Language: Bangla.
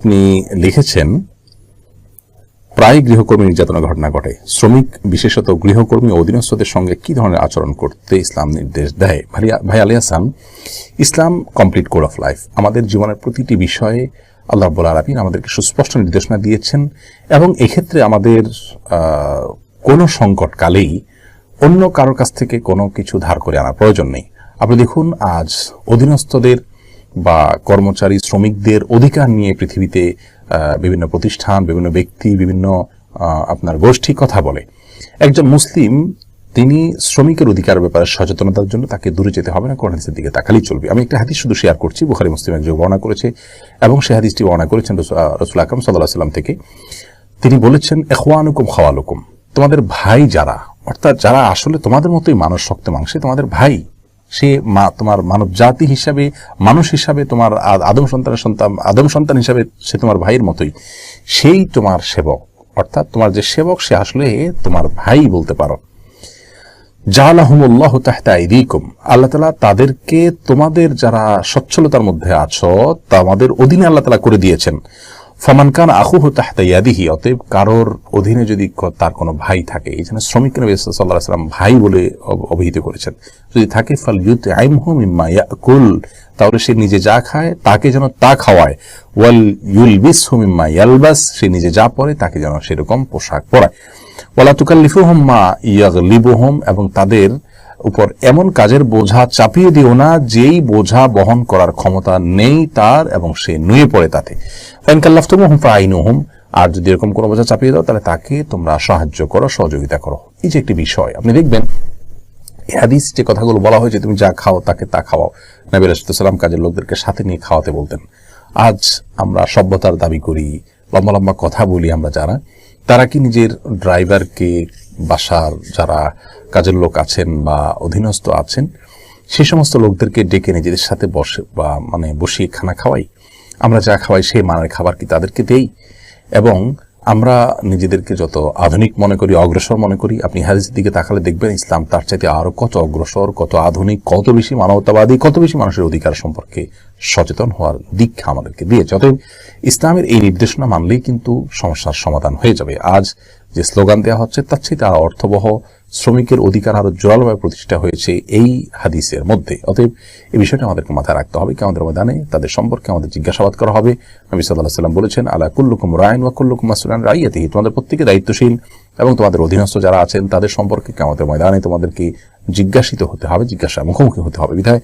আপনি লিখেছেন, প্রায় গৃহকর্মী নির্যাতনের ঘটনা ঘটে। শ্রমিক, বিশেষত গৃহকর্মী অধীনস্থদের সঙ্গে কি ধরনের আচরণ করতে ইসলাম নির্দেশ দেয়? ভাই- আলী হাসান ইসলাম কমপ্লিট কোড অফ লাইফ। আমাদের জীবনের প্রতিটি বিষয়ে আল্লাহ রব্বুল আলমিন আমাদেরকে সুস্পষ্ট নির্দেশনা দিয়েছেন এবং এক্ষেত্রে আমাদের কোনো সংকটকালেই অন্য কারোর কাছ থেকে কোনো কিছু ধার করে আনার প্রয়োজন নেই। আপনি দেখুন, আজ অধীনস্থদের বা কর্মচারী শ্রমিকদের অধিকার নিয়ে পৃথিবীতে বিভিন্ন প্রতিষ্ঠান, বিভিন্ন ব্যক্তি, বিভিন্ন আপনার গোষ্ঠী কথা বলে। একজন মুসলিম, তিনি শ্রমিকের অধিকার ব্যাপারে সচেতনতার জন্য তাকে দূরে যেতে হবে না, কোরআন হাদিসের দিকে তাকালেই চলবে। আমি একটা হাদিস শুধু শেয়ার করছি, বুখারি মুসলিম একজন বর্ণনা করেছে, এবং সেই হাদিসটি বর্ণনা করেছেন রসুল আকরম সাল্লাহ সাল্লাম থেকে। তিনি বলেছেন এখওয়ানুকুম খাওয়ালুকুম। তোমাদের ভাই যারা, অর্থাৎ যারা আসলে তোমাদের মতোই মানুষ, শক্ত মাংসে তোমাদের ভাই সে মা, তোমার মানব জাতি হিসাবে, মানুষ হিসাবে, তোমার আদম সন্তানের সন্তান, আদম সন্তান হিসাবে সে তোমার ভাইয়ের মতোই। সেই তোমার সেবক, অর্থাৎ তোমার যে সেবক, সে আসলে তোমার ভাই বলতে পারো। জালাহুমুল্লাহ তাহতা আল্লাহ তালা তাদেরকে তোমাদের যারা সচ্ছলতার মধ্যে আছো তোমাদের অধীনে আল্লাহ তালা করে দিয়েছেন। ফমান কান আহুহু তাহতা ইয়াদিহি, অতএব কারোর অধীনে যদি তার কোনো ভাই থাকে জন্য শ্রমিক নবী সাল্লাহ সাল্লাম ভাই বলে অভিহিত করেছেন। যদি থাকে, ফল ইউত আইমহু মিম্মা ইয়াকুল, তাহলে সে নিজে যা খায়, তাকে যেন তা খাওয়ায়। ওয়াল ইউল ইউলবিস হুমিম্মা ইয়ালবাস, সে নিজে যা পরে, তাকে যেন সেরকম পোশাক পরায়। ওয়ালা তুকাল্লিফুহুম মা ইয়াগলিবুহুম, এবং তাদের উপর এমন কাজের বোঝা চাপিয়ে দিও না যেই বোঝা বহন করার ক্ষমতা নেই তার এবং সে নুয়ে পড়ে তাতে। ফাইনকাল্লাফতুমুহুম ফাইনুহুম। আর যদি এরকম কোনো বোঝা চাপিয়ে দাও, তাহলে তাকে তোমরা সাহায্য করো, সহযোগিতা করো। এই যে একটি বিষয়, আপনি দেখবেন হাদিস যে কথাগুলো বলা হয়েছে, তুমি যা খাও তাকে তা খাওয়াও। নবী রাসুলাম কাজের লোকদেরকে সাথে নিয়ে খাওয়াতে বলতেন, আজ আমরা সভ্যতার দাবি করি, লম্বা লম্বা কথা বলি আমরা যারা, তারা কি নিজের ড্রাইভারকে বাসার যারা কাজের লোক আছেন বা অধীনস্থ আছেন, সেই সমস্ত লোকদেরকে ডেকে নিজেদের সাথে বসে বা মানে বসিয়ে খানা খাওয়াই। আমরা যা খাওয়াই সেই মানের খাবার কি তাদেরকে দেই? এবং আমরা নিজেদেরকে যত আধুনিক মনে করি, অগ্রসর মনে করি, আপনি হাদিসের দিকে তাকালে দেখবেন ইসলাম তার চাইতে আরও কত অগ্রসর, কত আধুনিক, কত বেশি মানবতাবাদী, কত বেশি মানুষের অধিকার সম্পর্কে সচেতন হওয়ার দীক্ষা আমাদেরকে দিয়েছে। অতএব ইসলামের এই নির্দেশনা মানলেই কিন্তু সমস্যার সমাধান হয়ে যাবে। আজ যে স্লোগান দেওয়া হচ্ছে, তার চেয়ে তার অর্থবহ শ্রমিকের অধিকার আরও জোরালোভাবে প্রতিষ্ঠা হয়েছে এই হাদিসের মধ্যে। অতএব এই বিষয়টা আমাদেরকে মাথায় রাখতে হবে, কি আমাদের ময়দানে তাদের সম্পর্কে আমাদের জিজ্ঞাসাবাদ করা হবে। নবী সাল্লাহ সাল্লাম বলেছেন, আলা কুল্লুকুম রায়ন ওয়া কুল্লুকুম মাসুলান রাইয়াতিহি তোমাদের প্রত্যেকে দায়িত্বশীল এবং তোমাদের অধীনস্থ যারা আছেন, তাদের সম্পর্কে আমাদের ময়দানে তোমাদেরকে জিজ্ঞাসিত হতে হবে জিজ্ঞাসা মুখোমুখি হতে হবে। বিধায়